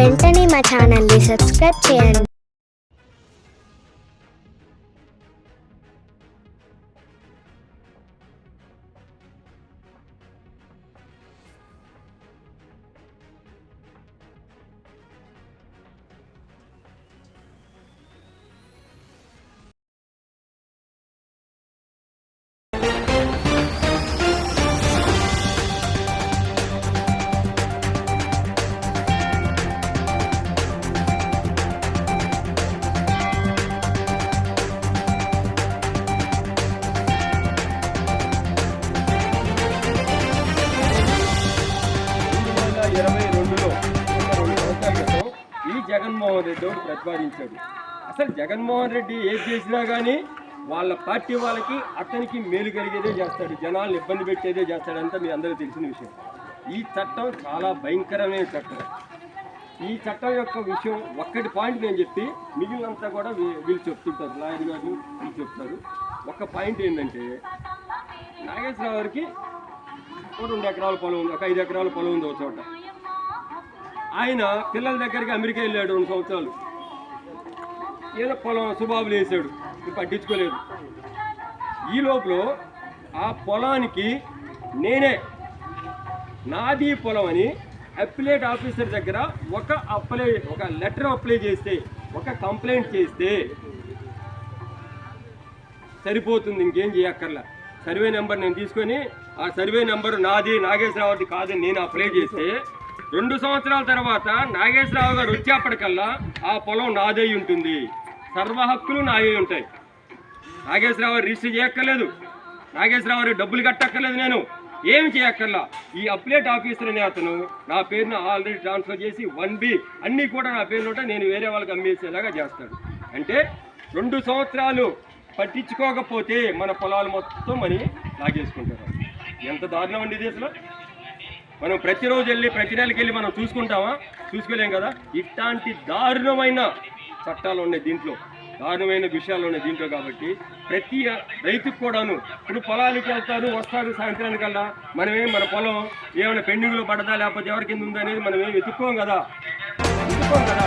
వెంటనే మా ఛానల్ని సబ్స్క్రైబ్ చేయండి. జగన్మోహన్ రెడ్డి ఒకటి ప్రతిపాదించాడు. అసలు జగన్మోహన్ రెడ్డి ఏది చేసినా కానీ వాళ్ళ పార్టీ వాళ్ళకి అతనికి మేలు కలిగేదే చేస్తాడు జనాలను ఇబ్బంది పెట్టేదే చేస్తాడంతా మీ అందరూ తెలిసిన విషయం. ఈ చట్టం చాలా భయంకరమైన చట్టం. ఈ చట్టం యొక్క విషయం ఒక్కటి పాయింట్ నేను చెప్పి మిగిలినంతా కూడా వీ- వీళ్ళు చెప్తుంటారు. లాయర్ గారు వీళ్ళు చెప్తారు. ఒక పాయింట్ ఏంటంటే నాగేశ్వరరావు గారికి ఒక రెండు ఎకరాల పొలం ఉంది ఒక ఐదు ఎకరాల పొలం ఉంది ఒక చోట. ఆయన పిల్లల దగ్గరికి అమెరికా వెళ్ళాడు రెండు సంవత్సరాలు. ఏదో పొలం సుబాబులు వేసాడు. పట్టించుకోలేదు. ఈ లోపల ఆ పొలానికి నేనే నాది పొలం అని అప్లేట్ ఆఫీసర్ దగ్గర ఒక అప్లై ఒక లెటర్ అప్లై చేస్తే ఒక కంప్లైంట్ చేస్తే సరిపోతుంది. ఇంకేం చేయక్కర్లా. సర్వే నెంబర్ నేను తీసుకొని ఆ సర్వే నెంబర్ నాది నాగేశ్వరరావుది కాదని నేను అప్లై చేస్తే రెండు సంవత్సరాల తర్వాత నాగేశ్వరరావు గారు వచ్చేప్పటికల్లా ఆ పొలం నాదే ఉంటుంది. సర్వ హక్కులు నావే ఉంటాయి. నాగేశ్వరరావు గారు రిజిస్టర్ చేయక్కర్లేదు. నాగేశ్వరరావు గారు డబ్బులు కట్టక్కర్లేదు నేను. ఏమి చేయక్కర్లా? ఈ అప్లేట్ ఆఫీసర్ అనే అతను నా పేరును ఆల్రెడీ ట్రాన్స్ఫర్ చేసి వన్ బి అన్నీ కూడా నా పేరు ఉంటే నేను వేరే వాళ్ళకి అమ్మేసేలాగా చేస్తాడు. అంటే రెండు సంవత్సరాలు పట్టించుకోకపోతే మన పొలాలు మొత్తం అని లాగేసుకుంటారు. ఎంత దారుణం అండి ఇది అసలు? మనం ప్రతిరోజు వెళ్ళి ప్రతి నెలకి వెళ్ళి మనం చూసుకుంటామా? చూసుకోలేం కదా? ఇట్లాంటి దారుణమైన చట్టాలు ఉన్నాయి దీంట్లో. దారుణమైన విషయాలు ఉన్నాయి దీంట్లో కాబట్టి ప్రతి రైతుకు కూడాను ఇప్పుడు పొలానికి వెళ్తారు వస్తారు సాయంత్రానికల్లా. మనమేం మన పొలం ఏమైనా పెండింగ్లో పడదా లేకపోతే ఎవరి కింద ఉందా మనం ఏం వెతుక్కోం కదా? వెతుక్కోం కదా?